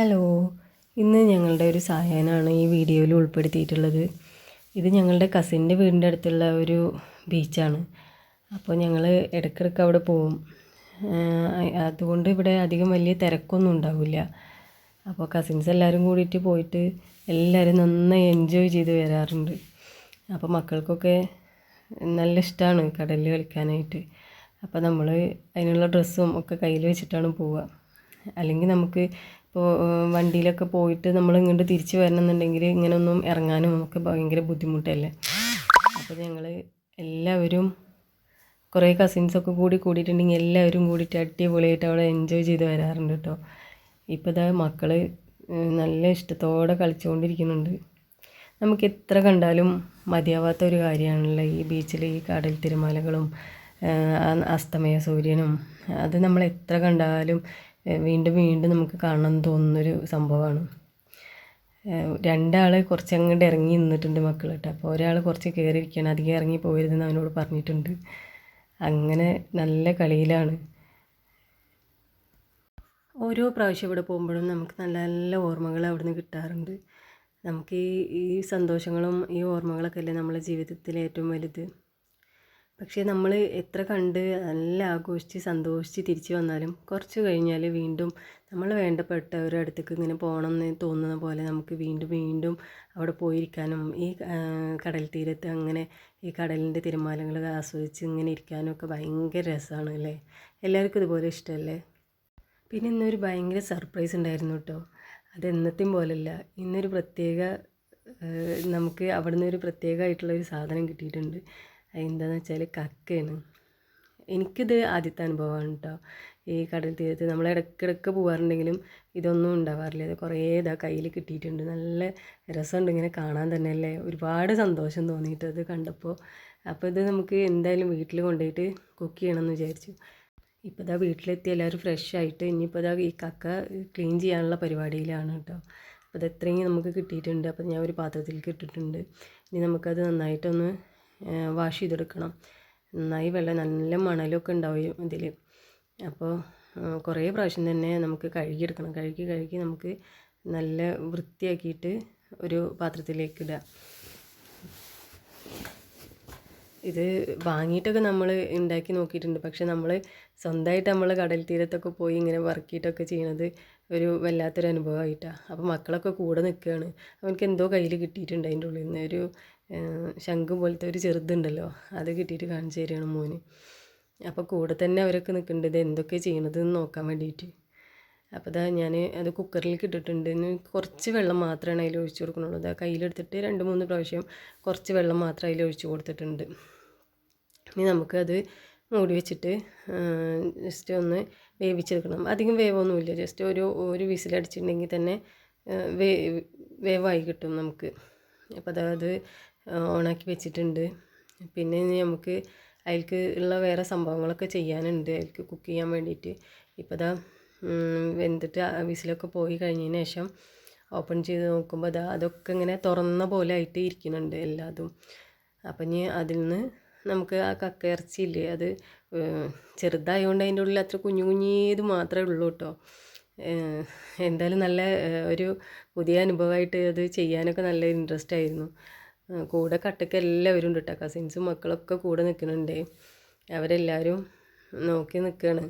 Hello. ഇന്ന് ഞങ്ങളുടെ ഒരു സായാഹ്നമാണ് ഈ വീഡിയോയിൽ ഉൾപ്പെടുത്തിയിട്ടുള്ളത്. ഇത് ഞങ്ങളുടെ കസിന്റെ വീടിന്റെ അടുത്തുള്ള ഒരു ബീച്ചാണ്. അപ്പോൾ ഞങ്ങൾ ഇടയ്ക്കിടയ്ക്ക് അവിടെ പോവും. അതുകൊണ്ട് ഇവിടെ അധികം വലിയ തിരക്കൊന്നും ഉണ്ടാവില്ല. അപ്പോൾ കസിൻസ് എല്ലാവരും കൂടിയിട്ട് പോയിട്ട് എല്ലാവരും നന്നായി എൻജോയ് ചെയ്ത് വരാറുണ്ട്. അപ്പോൾ മക്കൾക്കൊക്കെ നല്ല ഇഷ്ടമാണ് കടലിൽ കളിക്കാനായിട്ട്. അപ്പോൾ നമ്മൾ അതിനുള്ള ഡ്രസ്സും ഒക്കെ കയ്യിൽ വെച്ചിട്ടാണ് പോവുക. അല്ലെങ്കിൽ നമുക്ക് ഇപ്പോൾ വണ്ടിയിലൊക്കെ പോയിട്ട് നമ്മൾ ഇങ്ങോട്ട് തിരിച്ച് വരണമെന്നുണ്ടെങ്കിൽ ഇങ്ങനെയൊന്നും ഇറങ്ങാനും നമുക്ക് ഭയങ്കര ബുദ്ധിമുട്ടല്ലേ? അപ്പോൾ ഞങ്ങൾ എല്ലാവരും കുറേ കസിൻസൊക്കെ കൂടി കൂടിയിട്ടുണ്ടെങ്കിൽ എല്ലാവരും കൂടിയിട്ട് അടിപൊളിയായിട്ട് അവിടെ എൻജോയ് ചെയ്ത് വരാറുണ്ട് കേട്ടോ. ഇപ്പോൾ ഇതാ മക്കൾ നല്ല ഇഷ്ടത്തോടെ കളിച്ചുകൊണ്ടിരിക്കുന്നുണ്ട്. നമുക്ക് എത്ര കണ്ടാലും മതിയാവാത്ത ഒരു കാര്യമാണല്ലോ ഈ ബീച്ചിൽ ഈ കടൽ തിരമാലകളും അസ്തമയ സൂര്യനും. അത് നമ്മൾ എത്ര കണ്ടാലും വീണ്ടും വീണ്ടും നമുക്ക് കാണണം തോന്നുന്നൊരു സംഭവമാണ്. രണ്ടാൾ കുറച്ച് അങ്ങോട്ട് ഇറങ്ങി നിന്നിട്ടുണ്ട് മക്കൾ കേട്ടോ അപ്പോൾ ഒരാൾ കുറച്ച് കയറിയിരിക്കുകയാണ് അധികം ഇറങ്ങി പോകരുതെന്ന് അവനോട് പറഞ്ഞിട്ടുണ്ട്. അങ്ങനെ നല്ല കളിയിലാണ്. ഓരോ പ്രാവശ്യം ഇവിടെ പോകുമ്പോഴും നമുക്ക് നല്ല നല്ല ഓർമ്മകൾ അവിടെ നിന്ന് കിട്ടാറുണ്ട്. നമുക്ക് ഈ ഈ സന്തോഷങ്ങളും ഈ ഓർമ്മകളൊക്കെ അല്ലേ നമ്മളെ ജീവിതത്തിലെ ഏറ്റവും വലുത്? പക്ഷേ നമ്മൾ എത്ര കണ്ട് നല്ല ആഘോഷിച്ച് സന്തോഷിച്ച് തിരിച്ചു വന്നാലും കുറച്ച് കഴിഞ്ഞാൽ വീണ്ടും നമ്മൾ വേണ്ടപ്പെട്ടവരുടെ അടുത്തേക്ക് ഇങ്ങനെ പോകണം എന്ന് തോന്നുന്ന പോലെ നമുക്ക് വീണ്ടും വീണ്ടും അവിടെ പോയിരിക്കാനും ഈ കടൽ തീരത്ത് അങ്ങനെ ഈ കടലിന്റെ തിരമാലകൾ ആസ്വദിച്ച് ഇങ്ങനെ ഇരിക്കാനും ഒക്കെ ഭയങ്കര രസമാണ് അല്ലേ? എല്ലാവർക്കും ഇതുപോലെ ഇഷ്ടമല്ലേ പിന്നെ ഇന്നൊരു ഭയങ്കര സർപ്രൈസ് ഉണ്ടായിരുന്നു കേട്ടോ. അത് പോലല്ല. ഇന്നൊരു പ്രത്യേക നമുക്ക് അവിടെ നിന്ന് ഒരു പ്രത്യേകമായിട്ടുള്ള ഒരു സാധനം കിട്ടിയിട്ടുണ്ട്. അതെന്താണെന്ന് വെച്ചാൽ കക്കയാണ് എനിക്കിത് ആദ്യത്തെ അനുഭവമാണ് കേട്ടോ ഈ കടൽ തീരത്ത് നമ്മൾ ഇടയ്ക്കിടയ്ക്ക് പോകാറുണ്ടെങ്കിലും ഇതൊന്നും ഉണ്ടാവാറില്ല. ഇത് കുറേ ഇതാ കയ്യിൽ കിട്ടിയിട്ടുണ്ട്. നല്ല രസമുണ്ട് ഇങ്ങനെ കാണാൻ തന്നെ അല്ലേ? ഒരുപാട് സന്തോഷം തോന്നിയിട്ട് അത് കണ്ടപ്പോൾ അപ്പോൾ ഇത് നമുക്ക് എന്തായാലും വീട്ടിൽ കൊണ്ടുപോയിട്ട് കുക്ക് ചെയ്യണമെന്ന് വിചാരിച്ചു. ഇപ്പോൾ ഇതാ വീട്ടിലെത്തി എല്ലാവരും ഫ്രഷ് ആയിട്ട് ഇനിയിപ്പോൾ ഇതാ ഈ കക്ക ക്ലീൻ ചെയ്യാനുള്ള പരിപാടിയിലാണ് കേട്ടോ അപ്പോൾ ഇത് എത്രയും നമുക്ക് കിട്ടിയിട്ടുണ്ട്. അപ്പോൾ ഞാൻ ഒരു പാത്രത്തിലേക്ക് ഇട്ടിട്ടുണ്ട്. ഇനി നമുക്കത് നന്നായിട്ടൊന്ന് വാഷ് ചെയ്തെടുക്കണം. നന്നായി വെള്ളം നല്ല മണലൊക്കെ ഉണ്ടാവും ഇതിൽ അപ്പോൾ കുറേ പ്രാവശ്യം തന്നെ നമുക്ക് കഴുകിയെടുക്കണം. കഴുകി കഴുകി നമുക്ക് നല്ല വൃത്തിയാക്കിയിട്ട് ഒരു പാത്രത്തിലേക്ക് ഇടുക. ഇത് വാങ്ങിയിട്ടൊക്കെ നമ്മൾ ഉണ്ടാക്കി നോക്കിയിട്ടുണ്ട്. പക്ഷെ നമ്മൾ സ്വന്തമായിട്ട് നമ്മൾ കടൽ തീരത്തൊക്കെ പോയി ഇങ്ങനെ വർക്കിയിട്ടൊക്കെ ചെയ്യണത് ഒരു വല്ലാത്തൊരു അനുഭവമായിട്ടാണ് അപ്പോൾ മക്കളൊക്കെ കൂടെ നിൽക്കുകയാണ് അവനക്ക് എന്തോ കയ്യിൽ കിട്ടിയിട്ടുണ്ട് അതിന്റെ ഉള്ളിൽ നിന്ന് ഒരു ശംഖ് പോലത്തെ ഒരു ചെറുതുണ്ടല്ലോ അത് കിട്ടിയിട്ട് കാണിച്ചു തരികയാണ് മോന്. അപ്പോൾ കൂടെ തന്നെ അവരൊക്കെ നിൽക്കുന്നുണ്ട് ഇത് എന്തൊക്കെ ചെയ്യണതെന്ന് നോക്കാൻ വേണ്ടിയിട്ട്. അപ്പോൾ ഇതാ ഞാൻ അത് കുക്കറിലേക്ക് ഇട്ടിട്ടുണ്ട്. കുറച്ച് വെള്ളം മാത്രമാണ് അതിൽ ഒഴിച്ചു കൊടുക്കുന്നുള്ളൂ. ഇതാ കയ്യിലെടുത്തിട്ട് രണ്ട് മൂന്ന് പ്രാവശ്യം കുറച്ച് വെള്ളം മാത്രം അതിൽ ഒഴിച്ചു കൊടുത്തിട്ടുണ്ട്. ഇനി നമുക്കത് മൂടി വെച്ചിട്ട് ജസ്റ്റ് ഒന്ന് വേവിച്ചെടുക്കണം. അധികം വേവൊന്നുമില്ല. ജസ്റ്റ് ഒരു ഒരു വിസിലടിച്ചിട്ടുണ്ടെങ്കിൽ തന്നെ വേ വേവായി കിട്ടും നമുക്ക്. അപ്പോൾ അതായത് ഓണാക്കി വെച്ചിട്ടുണ്ട്. പിന്നെ ഇനി നമുക്ക് അതിലേക്ക് ഉള്ള വേറെ സംഭവങ്ങളൊക്കെ ചെയ്യാനുണ്ട്. അതിലേക്ക് കുക്ക് ചെയ്യാൻ വേണ്ടിയിട്ട്. ഇപ്പോൾ ഇതാ വെന്തിട്ട് വിസിലൊക്കെ പോയി കഴിഞ്ഞതിന് ശേഷം ഓപ്പൺ ചെയ്ത് നോക്കുമ്പോൾ അതാ അതൊക്കെ ഇങ്ങനെ തുറന്ന പോലെ ആയിട്ട് ഇരിക്കുന്നുണ്ട് എല്ലാതും. അപ്പം ഇനി അതിൽ നിന്ന് നമുക്ക് ആ കക്ക ഇറച്ചിയില്ലേ അത് ചെറുതായതുകൊണ്ട് അതിന്റെ ഉള്ളിൽ അത്ര കുഞ്ഞു കുഞ്ഞേത് മാത്രമേ ഉള്ളൂ കേട്ടോ എന്തായാലും നല്ല ഒരു പുതിയ അനുഭവമായിട്ട് അത് ചെയ്യാനൊക്കെ നല്ല ഇൻട്രസ്റ്റ് ആയിരുന്നു. കൂടെ കട്ടയ്ക്ക് എല്ലാവരും ഉണ്ട് കേട്ടോ കസിൻസും മക്കളൊക്കെ കൂടെ നിൽക്കുന്നുണ്ട് അവരെല്ലാവരും നോക്കി നിൽക്കുകയാണ്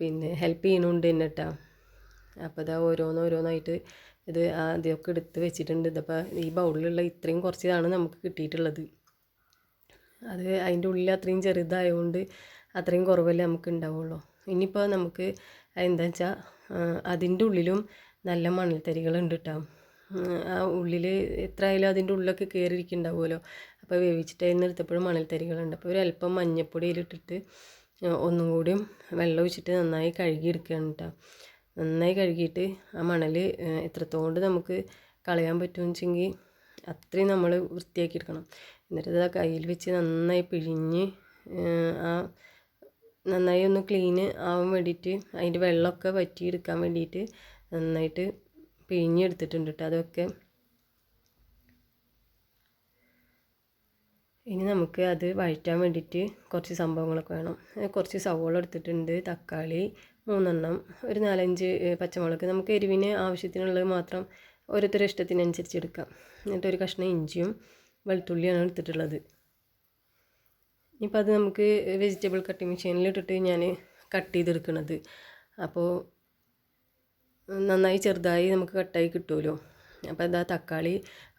പിന്നെ ഹെൽപ്പ് ചെയ്യണുണ്ട് എന്നെ കേട്ടോ അപ്പോൾ ഇതാ ഓരോന്നോരോന്നായിട്ട് ഇത് ആദ്യമൊക്കെ എടുത്ത് വെച്ചിട്ടുണ്ട്. ഇതപ്പോൾ ഈ ബൗളിലുള്ള ഇത്രയും കുറച്ചതാണ് നമുക്ക് കിട്ടിയിട്ടുള്ളത്. അത് അതിന്റെ ഉള്ളിൽ അത്രയും ചെറുതായതുകൊണ്ട് അത്രയും കുറവല്ലേ നമുക്ക് ഉണ്ടാവുള്ളൂ. ഇനിയിപ്പോൾ നമുക്ക് എന്താ വെച്ചാൽ അതിന്റെ ഉള്ളിലും നല്ല മണൽത്തരികളുണ്ട് കേട്ടോ ആ ഉള്ളിൽ എത്ര ആയാലും അതിന്റെ ഉള്ളിലൊക്കെ കയറിയിരിക്കുന്നുണ്ടാവുമല്ലോ അപ്പോൾ വേവിച്ചിട്ട് അതിൽ എടുത്തപ്പോഴും മണൽത്തരികളുണ്ട്. അപ്പോൾ ഒരല്പം മഞ്ഞപ്പൊടിയിലിട്ടിട്ട് ഒന്നും കൂടിയും വെള്ളം ഒഴിച്ചിട്ട് നന്നായി കഴുകിയെടുക്കുകയാണ് കേട്ടോ നന്നായി കഴുകിയിട്ട് ആ മണൽ എത്രത്തോണ്ട് നമുക്ക് കളയാൻ പറ്റുമെന്ന് വെച്ചെങ്കിൽ അത്രയും നമ്മൾ വൃത്തിയാക്കി എടുക്കണം. എന്നിട്ട് അത് ആ കയ്യിൽ വെച്ച് നന്നായി പിഴിഞ്ഞ് ആ നന്നായി ഒന്ന് ക്ലീന് ആവാൻ വേണ്ടിയിട്ട് അതിന്റെ വെള്ളമൊക്കെ വറ്റിയെടുക്കാൻ വേണ്ടിയിട്ട് നന്നായിട്ട് പിഴിഞ്ഞെടുത്തിട്ടുണ്ട് കേട്ടോ അതൊക്കെ. ഇനി നമുക്ക് അത് വഴറ്റാൻ വേണ്ടിയിട്ട് കുറച്ച് സംഭവങ്ങളൊക്കെ വേണം. കുറച്ച് സവോള എടുത്തിട്ടുണ്ട് തക്കാളി മൂന്നെണ്ണം ഒരു നാലഞ്ച് പച്ചമുളക്. നമുക്ക് എരിവിന് ആവശ്യത്തിനുള്ളത് മാത്രം ഓരോരുത്തരുടെ ഇഷ്ടത്തിനനുസരിച്ച് എടുക്കാം. എന്നിട്ട് ഒരു കഷ്ണം ഇഞ്ചിയും വെളുത്തുള്ളിയാണ് എടുത്തിട്ടുള്ളത്. ഇനിയിപ്പോൾ അത് നമുക്ക് വെജിറ്റബിൾ കട്ടിങ് മെഷീനിലിട്ടിട്ട് ഞാൻ കട്ട് ചെയ്തെടുക്കണത്. അപ്പോൾ നന്നായി ചെറുതായി നമുക്ക് കട്ടായി കിട്ടുമല്ലോ. അപ്പോൾ ഇതാ തക്കാളി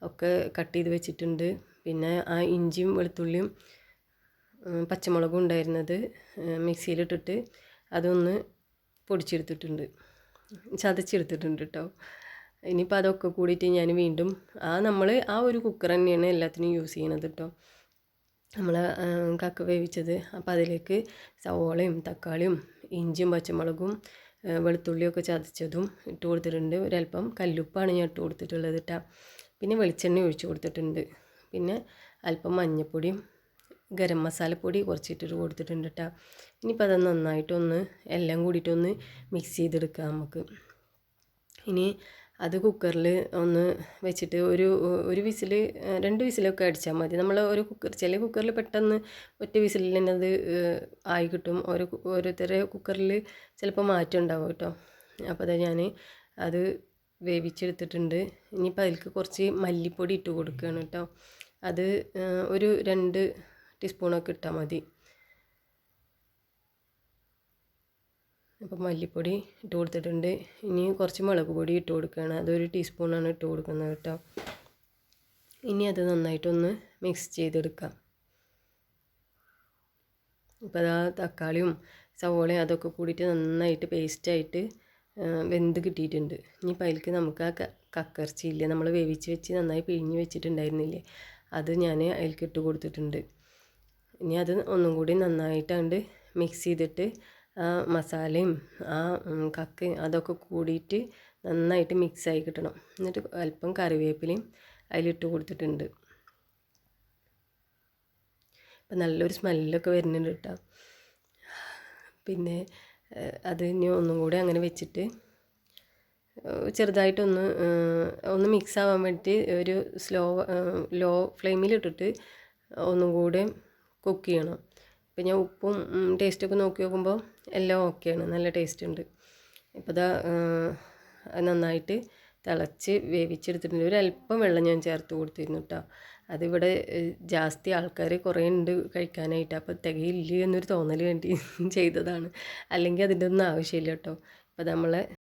ഒക്കെ കട്ട് ചെയ്ത് വെച്ചിട്ടുണ്ട്. പിന്നെ ആ ഇഞ്ചിയും വെളുത്തുള്ളിയും പച്ചമുളകും ഉണ്ടായിരുന്നത് മിക്സിയിലിട്ടിട്ട് അതൊന്ന് പൊടിച്ചെടുത്തിട്ടുണ്ട്. ചതച്ചെടുത്തിട്ടുണ്ട് കേട്ടോ. ഇനിയിപ്പോൾ അതൊക്കെ കൂടിയിട്ട് ഞാൻ വീണ്ടും ആ നമ്മൾ ആ ഒരു കുക്കർ തന്നെയാണ് എല്ലാത്തിനും യൂസ് ചെയ്യണത് കേട്ടോ. നമ്മൾ കക്ക വേവിച്ചത്. അപ്പോൾ അതിലേക്ക് സവോളയും തക്കാളിയും ഇഞ്ചിയും പച്ചമുളകും വെളുത്തുള്ളിയൊക്കെ ചതച്ചതും ഇട്ട് കൊടുത്തിട്ടുണ്ട്. ഒരല്പം കല്ലുപ്പാണ് ഞാൻ ഇട്ട് കൊടുത്തിട്ടുള്ളത് കേട്ടോ പിന്നെ വെളിച്ചെണ്ണ ഒഴിച്ച് കൊടുത്തിട്ടുണ്ട്. പിന്നെ അല്പം മഞ്ഞൾപ്പൊടിയും ഗരം മസാലപ്പൊടി കുറച്ചിട്ടിട്ട് കൊടുത്തിട്ടുണ്ട് കേട്ടോ ഇനിയിപ്പോൾ അത് നന്നായിട്ടൊന്ന് എല്ലാം കൂടിയിട്ടൊന്ന് മിക്സ് ചെയ്തെടുക്കാം നമുക്ക്. ഇനി അത് കുക്കറിൽ ഒന്ന് വെച്ചിട്ട് ഒരു ഒരു വിസിൽ രണ്ട് വിസിലൊക്കെ അടിച്ചാൽ മതി. നമ്മൾ ഒരു കുക്കർ ചില കുക്കറിൽ പെട്ടെന്ന് ഒറ്റ വിസിലിൽ തന്നെ അത് ആയി കിട്ടും. ഒരു ഓരോരുത്തരെ കുക്കറിൽ ചിലപ്പോൾ മാറ്റം ഉണ്ടാവും കേട്ടോ. അപ്പോൾ അതാ ഞാൻ അത് വേവിച്ചെടുത്തിട്ടുണ്ട്. ഇനിയിപ്പോൾ അതിലേക്ക് കുറച്ച് മല്ലിപ്പൊടി ഇട്ട് കൊടുക്കുകയാണ് കേട്ടോ. അത് ഒരു രണ്ട് ടീസ്പൂണൊക്കെ ഇട്ടാൽ മതി. അപ്പം മല്ലിപ്പൊടി ഇട്ട് കൊടുത്തിട്ടുണ്ട്. ഇനി കുറച്ച് മുളക് പൊടി ഇട്ട് കൊടുക്കുകയാണ്. അതൊരു ടീസ്പൂണാണ് ഇട്ട് കൊടുക്കുന്നത് കേട്ടോ. ഇനി അത് നന്നായിട്ടൊന്ന് മിക്സ് ചെയ്തെടുക്കാം. ഇപ്പം അതാ തക്കാളിയും സവോളയും അതൊക്കെ കൂടിയിട്ട് നന്നായിട്ട് പേസ്റ്റായിട്ട് വെന്ത് കിട്ടിയിട്ടുണ്ട്. ഇനിയിപ്പോൾ അതിലേക്ക് നമുക്ക് ആ ക- നമ്മൾ വേവിച്ച് വെച്ച് നന്നായി പിഴിഞ്ഞ് വെച്ചിട്ടുണ്ടായിരുന്നില്ലേ? അത് ഞാൻ അതിലേക്ക് ഇട്ട് കൊടുത്തിട്ടുണ്ട്. ഇനി അത് ഒന്നും കൂടി നന്നായിട്ടാണ്ട് മിക്സ് ചെയ്തിട്ട് ആ മസാലയും ആ കക്കയും അതൊക്കെ കൂടിയിട്ട് നന്നായിട്ട് മിക്സായി കിട്ടണം. എന്നിട്ട് അല്പം കറിവേപ്പിലയും അതിലിട്ട് കൊടുത്തിട്ടുണ്ട്. അപ്പം നല്ലൊരു സ്മെല്ലൊക്കെ വരുന്നുണ്ട് കേട്ടോ. പിന്നെ അത് ഇനി ഒന്നും കൂടി അങ്ങനെ വെച്ചിട്ട് ചെറുതായിട്ടൊന്ന് ഒന്ന് മിക്സ് ആവാൻ വേണ്ടിയിട്ട് ഒരു സ്ലോ ലോ ഫ്ലെയിമിലിട്ടിട്ട് ഒന്നും കൂടെ കുക്ക് ചെയ്യണം. ഇപ്പം ഞാൻ ഉപ്പും ടേസ്റ്റൊക്കെ നോക്കി നോക്കുമ്പോൾ എല്ലാം ഓക്കെയാണ് നല്ല ടേസ്റ്റ് ഉണ്ട്. ഇപ്പോൾ ഇതാ നന്നായിട്ട് തിളച്ച് വേവിച്ചെടുത്തിട്ടുണ്ട്. ഒരു അല്പം വെള്ളം ഞാൻ ചേർത്ത് കൊടുത്തിരുന്നു കേട്ടോ അതിവിടെ ജാസ്തി ആൾക്കാർ കുറേ ഉണ്ട് കഴിക്കാനായിട്ട്. അപ്പോൾ തികയില്ല എന്നൊരു തോന്നൽ വേണ്ടി ചെയ്തതാണ്. അല്ലെങ്കിൽ അതിന്റെ ഒന്നും ആവശ്യമില്ല കേട്ടോ അപ്പോൾ നമ്മളെ